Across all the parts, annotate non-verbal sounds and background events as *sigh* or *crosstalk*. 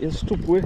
jest szczupły.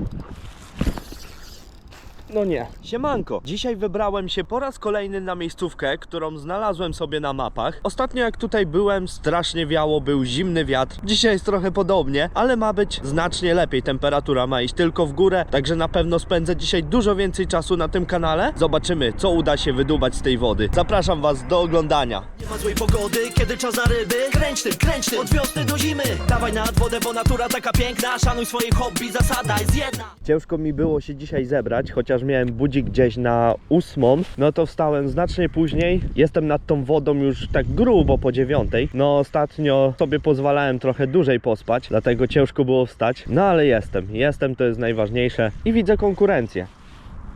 No nie. Siemanko. Dzisiaj wybrałem się po raz kolejny na miejscówkę, którą znalazłem sobie na mapach. Ostatnio jak tutaj byłem, strasznie wiało, był zimny wiatr. Dzisiaj jest trochę podobnie, ale ma być znacznie lepiej. Temperatura ma iść tylko w górę, także na pewno spędzę dzisiaj dużo więcej czasu na tym kanale. Zobaczymy, co uda się wydubać z tej wody. Zapraszam Was do oglądania. Nie ma złej pogody, kiedy czas na ryby Kręć tym, kręć tym, od wiosny do zimy Dawaj nad wodę, bo natura taka piękna Szanuj swoje hobby, zasada jest jedna Ciężko mi było się dzisiaj zebrać, chociaż miałem budzik gdzieś na ósmą, no to wstałem znacznie później. Jestem nad tą wodą już tak grubo po dziewiątej. No ostatnio sobie pozwalałem trochę dłużej pospać, dlatego ciężko było wstać. No ale jestem, jestem, to jest najważniejsze i widzę konkurencję.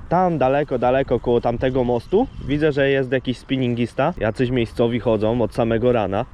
Tam daleko, daleko koło tamtego mostu widzę, że jest jakiś spinningista. Jacyś miejscowi chodzą od samego rana.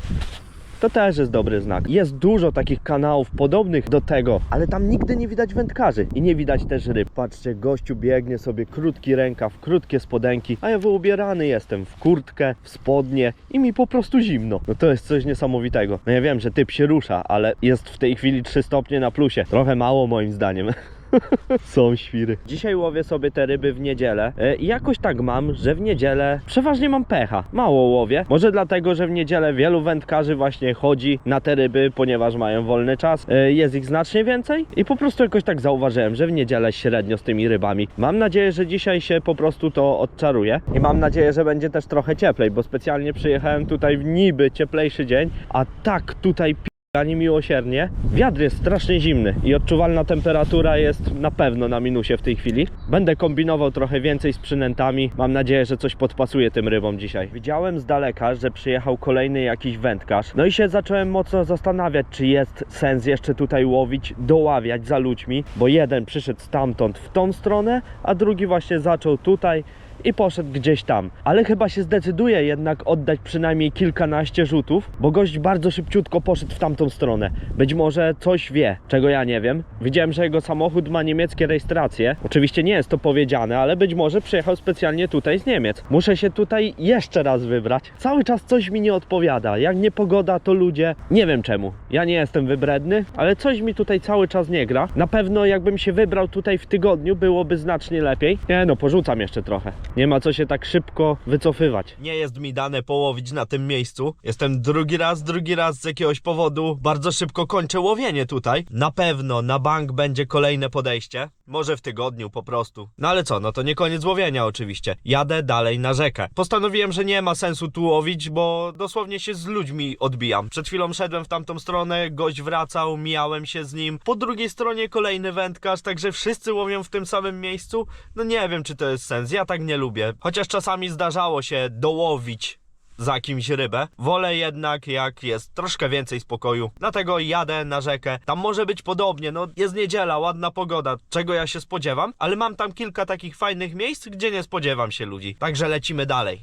To też jest dobry znak. Jest dużo takich kanałów podobnych do tego, ale tam nigdy nie widać wędkarzy i nie widać też ryb. Patrzcie, gościu biegnie sobie krótki rękaw, krótkie spodenki, a ja wyubierany jestem w kurtkę, w spodnie i mi po prostu zimno. No to jest coś niesamowitego. No ja wiem, że typ się rusza, ale jest w tej chwili 3 stopnie na plusie. Trochę mało moim zdaniem. *laughs* *laughs* Są świry. Dzisiaj łowię sobie te ryby w niedzielę e, i jakoś tak mam, że w niedzielę przeważnie mam pecha. Mało łowię. Może dlatego, że w niedzielę wielu wędkarzy właśnie chodzi na te ryby, ponieważ mają wolny czas. E, Jest ich znacznie więcej i po prostu jakoś tak zauważyłem, że w niedzielę średnio z tymi rybami. Mam nadzieję, że dzisiaj się po prostu to odczaruje i mam nadzieję, że będzie też trochę cieplej, bo specjalnie przyjechałem tutaj w niby cieplejszy dzień, a tak tutaj ani miłosiernie. Wiatr jest strasznie zimny i odczuwalna temperatura jest na pewno na minusie w tej chwili. Będę kombinował trochę więcej z przynętami. Mam nadzieję, że coś podpasuje tym rybom dzisiaj. Widziałem z daleka, że przyjechał kolejny jakiś wędkarz. No i się zacząłem mocno zastanawiać, czy jest sens jeszcze tutaj łowić, doławiać za ludźmi, bo jeden przyszedł stamtąd w tą stronę, a drugi właśnie zaczął tutaj i poszedł gdzieś tam. Ale chyba się zdecyduje jednak oddać przynajmniej kilkanaście rzutów, bo gość bardzo szybciutko poszedł w tamtą stronę. Być może coś wie, czego ja nie wiem. Widziałem, że jego samochód ma niemieckie rejestracje. Oczywiście nie jest to powiedziane, ale być może przyjechał specjalnie tutaj z Niemiec. Muszę się tutaj jeszcze raz wybrać. Cały czas coś mi nie odpowiada. Jak nie pogoda, to ludzie. Nie wiem czemu. Ja nie jestem wybredny, ale coś mi tutaj cały czas nie gra. Na pewno jakbym się wybrał tutaj w tygodniu, byłoby znacznie lepiej. Nie no, porzucam jeszcze trochę. Nie ma co się tak szybko wycofywać. Nie jest mi dane połowić na tym miejscu. Jestem drugi raz, drugi raz z jakiegoś powodu. Bardzo szybko kończę łowienie tutaj. Na pewno na bank będzie kolejne podejście. Może w tygodniu po prostu. No ale co, no to nie koniec łowienia oczywiście. Jadę dalej na rzekę. Postanowiłem, że nie ma sensu tu łowić, bo dosłownie się z ludźmi odbijam. Przed chwilą szedłem w tamtą stronę, gość wracał, mijałem się z nim. Po drugiej stronie kolejny wędkarz, także wszyscy łowią w tym samym miejscu. No nie wiem, czy to jest sens. Ja tak nie lubię. Chociaż czasami zdarzało się dołowić za kimś rybę. Wolę jednak, jak jest troszkę więcej spokoju. Dlatego jadę na rzekę. Tam może być podobnie. No, jest niedziela, ładna pogoda, czego ja się spodziewam, ale mam tam kilka takich fajnych miejsc, gdzie nie spodziewam się ludzi. Także lecimy dalej.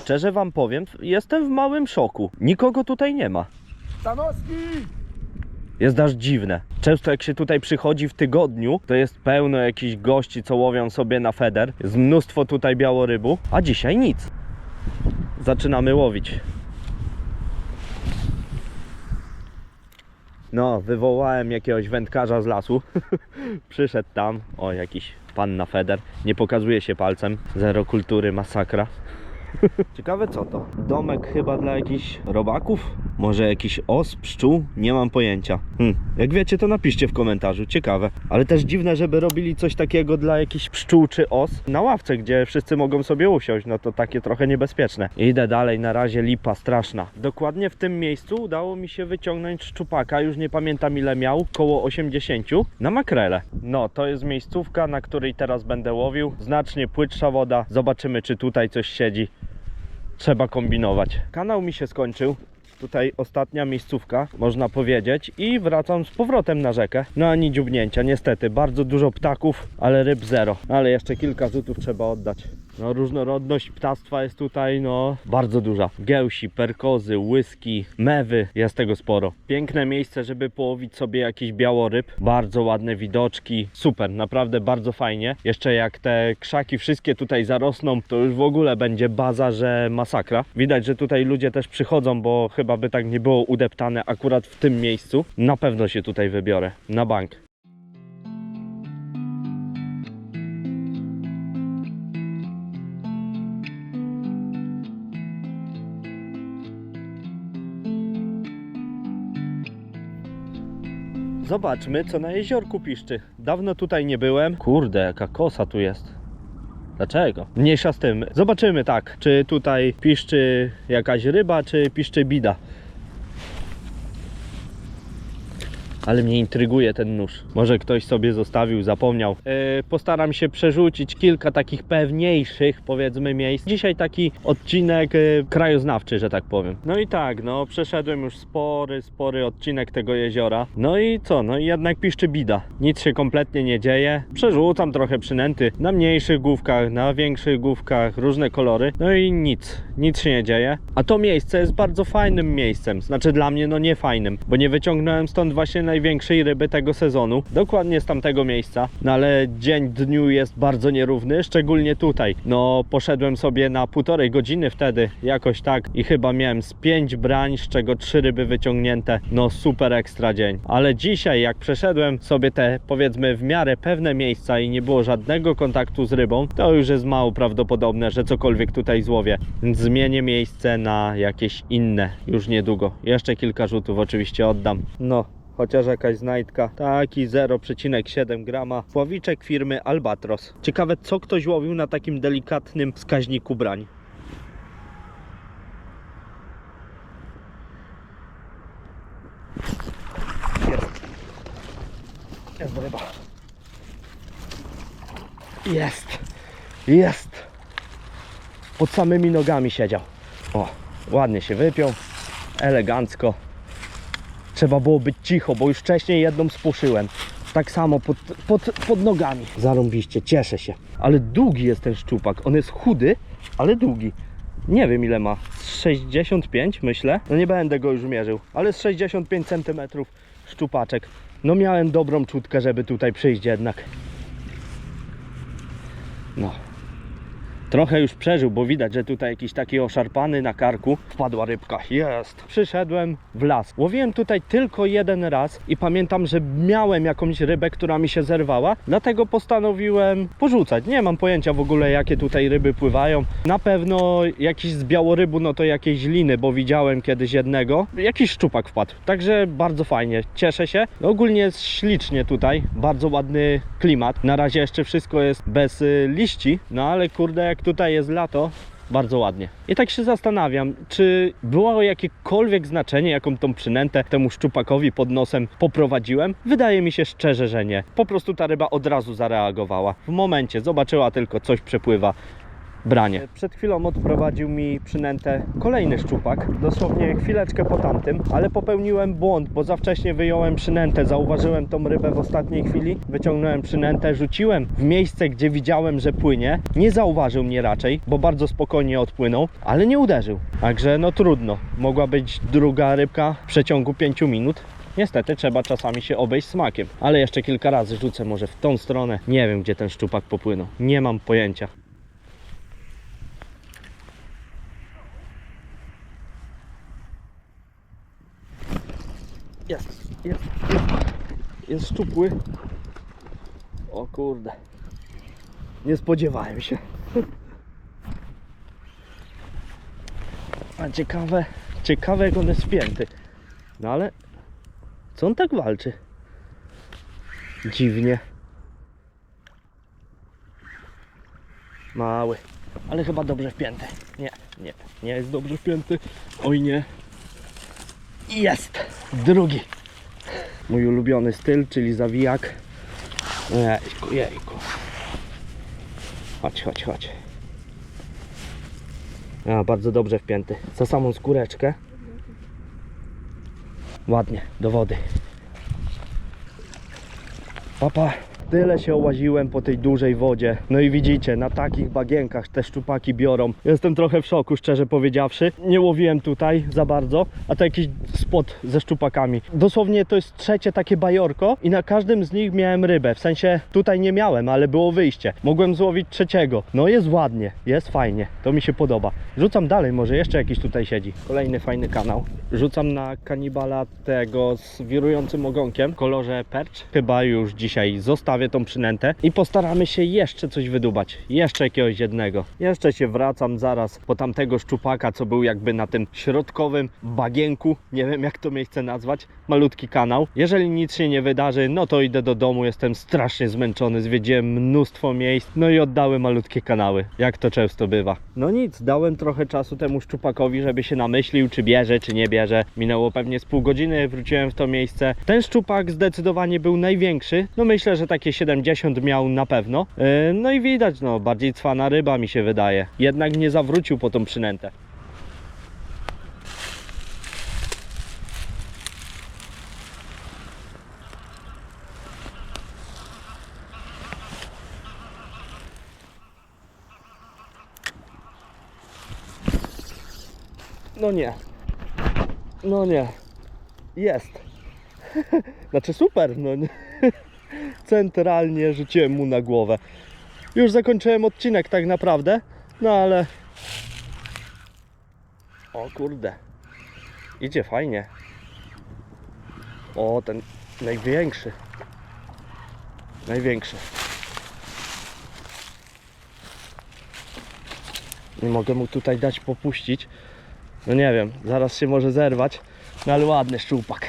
Szczerze wam powiem, jestem w małym szoku. Nikogo tutaj nie ma. Stanowski! Jest aż dziwne. Często jak się tutaj przychodzi w tygodniu, to jest pełno jakichś gości, co łowią sobie na feder. Jest mnóstwo tutaj białorybu, a dzisiaj nic. Zaczynamy łowić. No, wywołałem jakiegoś wędkarza z lasu. *laughs* Przyszedł tam, o jakiś pan na feder. Nie pokazuje się palcem. Zero kultury, masakra. *laughs* Ciekawe co to? Domek chyba dla jakichś robaków? Może jakiś os, pszczół? Nie mam pojęcia. Hm. Jak wiecie, to napiszcie w komentarzu. Ciekawe. Ale też dziwne, żeby robili coś takiego dla jakichś pszczół czy os na ławce, gdzie wszyscy mogą sobie usiąść. No to takie trochę niebezpieczne. Idę dalej, na razie lipa straszna. Dokładnie w tym miejscu udało mi się wyciągnąć szczupaka. Już nie pamiętam ile miał. Koło 80 na makrele. No, to jest miejscówka, na której teraz będę łowił. Znacznie płytsza woda. Zobaczymy, czy tutaj coś siedzi trzeba kombinować. Kanał mi się skończył. Tutaj ostatnia miejscówka, można powiedzieć, i wracam z powrotem na rzekę. No ani dziubnięcia, niestety. Bardzo dużo ptaków, ale ryb zero. Ale jeszcze kilka rzutów trzeba oddać. No różnorodność ptactwa jest tutaj, no, bardzo duża. Gęsi, perkozy, łyski, mewy, jest tego sporo. Piękne miejsce, żeby połowić sobie jakiś białoryb. Bardzo ładne widoczki, super, naprawdę bardzo fajnie. Jeszcze jak te krzaki wszystkie tutaj zarosną, to już w ogóle będzie baza, że masakra. Widać, że tutaj ludzie też przychodzą, bo chyba by tak nie było udeptane akurat w tym miejscu. Na pewno się tutaj wybiorę, na bank. Zobaczmy, co na jeziorku piszczy. Dawno tutaj nie byłem. Kurde, jaka kosa tu jest. Dlaczego? Mniejsza z tym. Zobaczymy tak, czy tutaj piszczy jakaś ryba, czy piszczy bida. Ale mnie intryguje ten nóż. Może ktoś sobie zostawił, zapomniał. Yy, postaram się przerzucić kilka takich pewniejszych, powiedzmy, miejsc. Dzisiaj taki odcinek yy, krajoznawczy, że tak powiem. No i tak, no przeszedłem już spory, spory odcinek tego jeziora. No i co? No i jednak piszczy bida. Nic się kompletnie nie dzieje. Przerzucam trochę przynęty na mniejszych główkach, na większych główkach, różne kolory. No i nic, nic się nie dzieje. A to miejsce jest bardzo fajnym miejscem. Znaczy dla mnie no nie fajnym, bo nie wyciągnąłem stąd właśnie największej ryby tego sezonu. Dokładnie z tamtego miejsca. No ale dzień dniu jest bardzo nierówny, szczególnie tutaj. No poszedłem sobie na półtorej godziny wtedy, jakoś tak i chyba miałem z pięć brań, z czego trzy ryby wyciągnięte. No super ekstra dzień. Ale dzisiaj jak przeszedłem sobie te powiedzmy w miarę pewne miejsca i nie było żadnego kontaktu z rybą, to już jest mało prawdopodobne, że cokolwiek tutaj złowię. Zmienię miejsce na jakieś inne już niedługo. Jeszcze kilka rzutów oczywiście oddam. No, chociaż jakaś znajdka. Taki 0,7 grama. Pławiczek firmy Albatros. Ciekawe, co ktoś łowił na takim delikatnym wskaźniku brań. Jest. Ryba. Jest. Jest. Pod samymi nogami siedział. O, ładnie się wypiął. Elegancko. Trzeba było być cicho, bo już wcześniej jedną spuszyłem. Tak samo pod, pod, pod nogami. Zarąbiście, cieszę się. Ale długi jest ten szczupak. On jest chudy, ale długi. Nie wiem ile ma. Z 65 myślę. No nie będę go już mierzył, ale z 65 cm szczupaczek. No miałem dobrą czutkę, żeby tutaj przyjść jednak. No. Trochę już przeżył, bo widać, że tutaj jakiś taki oszarpany na karku. Wpadła rybka. Jest. Przyszedłem w las. Łowiłem tutaj tylko jeden raz i pamiętam, że miałem jakąś rybę, która mi się zerwała. Dlatego postanowiłem porzucać. Nie mam pojęcia w ogóle, jakie tutaj ryby pływają. Na pewno jakiś z białorybu, no to jakieś liny, bo widziałem kiedyś jednego. Jakiś szczupak wpadł. Także bardzo fajnie. Cieszę się. Ogólnie jest ślicznie tutaj. Bardzo ładny klimat. Na razie jeszcze wszystko jest bez y, liści, no ale kurde, jak tutaj jest lato, bardzo ładnie. I tak się zastanawiam, czy było jakiekolwiek znaczenie, jaką tą przynętę temu szczupakowi pod nosem poprowadziłem? Wydaje mi się szczerze, że nie. Po prostu ta ryba od razu zareagowała. W momencie zobaczyła tylko coś przepływa. Branie. Przed chwilą odprowadził mi przynętę kolejny szczupak, dosłownie chwileczkę po tamtym, ale popełniłem błąd, bo za wcześnie wyjąłem przynętę, zauważyłem tą rybę w ostatniej chwili, wyciągnąłem przynętę, rzuciłem w miejsce, gdzie widziałem, że płynie, nie zauważył mnie raczej, bo bardzo spokojnie odpłynął, ale nie uderzył. Także no trudno, mogła być druga rybka w przeciągu 5 minut. Niestety trzeba czasami się obejść smakiem, ale jeszcze kilka razy rzucę może w tą stronę. Nie wiem, gdzie ten szczupak popłynął. Nie mam pojęcia. Jest, jest, jest. Jest szczupły. O kurde. Nie spodziewałem się. A ciekawe, ciekawe jak on jest spięty. No ale co on tak walczy? Dziwnie. Mały, ale chyba dobrze wpięty. Nie, nie, nie jest dobrze wpięty. Oj nie. Jest! Drugi. Mój ulubiony styl, czyli zawijak. Jejku, jejku. Chodź, chodź, chodź. A, bardzo dobrze wpięty. Za samą skóreczkę. Ładnie, do wody. Papa. Tyle się ołaziłem po tej dużej wodzie. No i widzicie, na takich bagienkach te szczupaki biorą. Jestem trochę w szoku, szczerze powiedziawszy. Nie łowiłem tutaj za bardzo, a to jakiś spot ze szczupakami. Dosłownie to jest trzecie takie bajorko i na każdym z nich miałem rybę. W sensie tutaj nie miałem, ale było wyjście. Mogłem złowić trzeciego. No jest ładnie, jest fajnie. To mi się podoba. Rzucam dalej, może jeszcze jakiś tutaj siedzi. Kolejny fajny kanał. Rzucam na kanibala tego z wirującym ogonkiem w kolorze percz. Chyba już dzisiaj zostawiam tą przynętę i postaramy się jeszcze coś wydubać. Jeszcze jakiegoś jednego. Jeszcze się wracam zaraz po tamtego szczupaka, co był jakby na tym środkowym bagienku. Nie wiem jak to miejsce nazwać. Malutki kanał. Jeżeli nic się nie wydarzy, no to idę do domu. Jestem strasznie zmęczony. Zwiedziłem mnóstwo miejsc. No i oddały malutkie kanały. Jak to często bywa. No nic, dałem trochę czasu temu szczupakowi, żeby się namyślił, czy bierze, czy nie bierze. Minęło pewnie z pół godziny, wróciłem w to miejsce. Ten szczupak zdecydowanie był największy. No myślę, że takie 70 miał na pewno. Yy, no i widać, no bardziej cwana ryba mi się wydaje. Jednak nie zawrócił po tą przynętę. No nie. No nie. Jest. *laughs* Znaczy super, no nie. Centralnie rzuciłem mu na głowę. Już zakończyłem odcinek tak naprawdę, no ale... O kurde. Idzie fajnie. O, ten największy. Największy. Nie mogę mu tutaj dać popuścić. No nie wiem, zaraz się może zerwać. No ale ładny szczupak.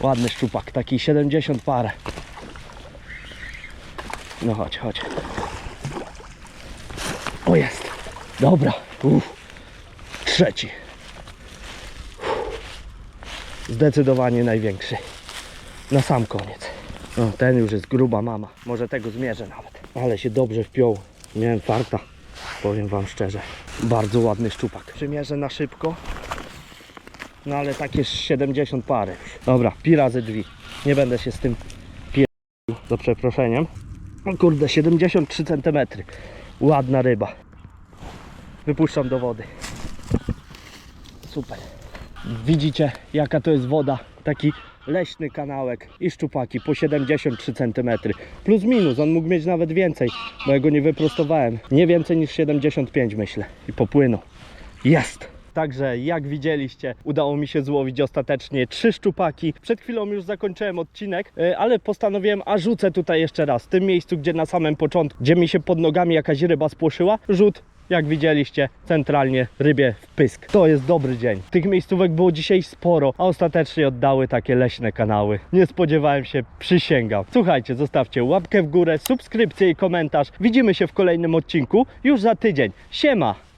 Ładny szczupak, taki 70 parę. No chodź, chodź. O jest. Dobra. Uff. Trzeci. Uff. Zdecydowanie największy. Na sam koniec. No, ten już jest gruba mama. Może tego zmierzę nawet. Ale się dobrze wpiął. Miałem farta. Powiem wam szczerze. Bardzo ładny szczupak. Przymierzę na szybko. No ale takie 70 parę. Dobra, pi razy drzwi. Nie będę się z tym pierdolił, za przeproszeniem. O kurde, 73 cm. Ładna ryba. Wypuszczam do wody. Super. Widzicie jaka to jest woda. Taki leśny kanałek i szczupaki po 73 cm. Plus minus, on mógł mieć nawet więcej, bo ja go nie wyprostowałem. Nie więcej niż 75 myślę. I popłynął. Jest! Także jak widzieliście, udało mi się złowić ostatecznie trzy szczupaki. Przed chwilą już zakończyłem odcinek, e, ale postanowiłem, a rzucę tutaj jeszcze raz. W tym miejscu, gdzie na samym początku, gdzie mi się pod nogami jakaś ryba spłoszyła, rzut jak widzieliście, centralnie rybie w pysk. To jest dobry dzień. Tych miejscówek było dzisiaj sporo, a ostatecznie oddały takie leśne kanały. Nie spodziewałem się, przysięgam. Słuchajcie, zostawcie łapkę w górę, subskrypcję i komentarz. Widzimy się w kolejnym odcinku już za tydzień. Siema!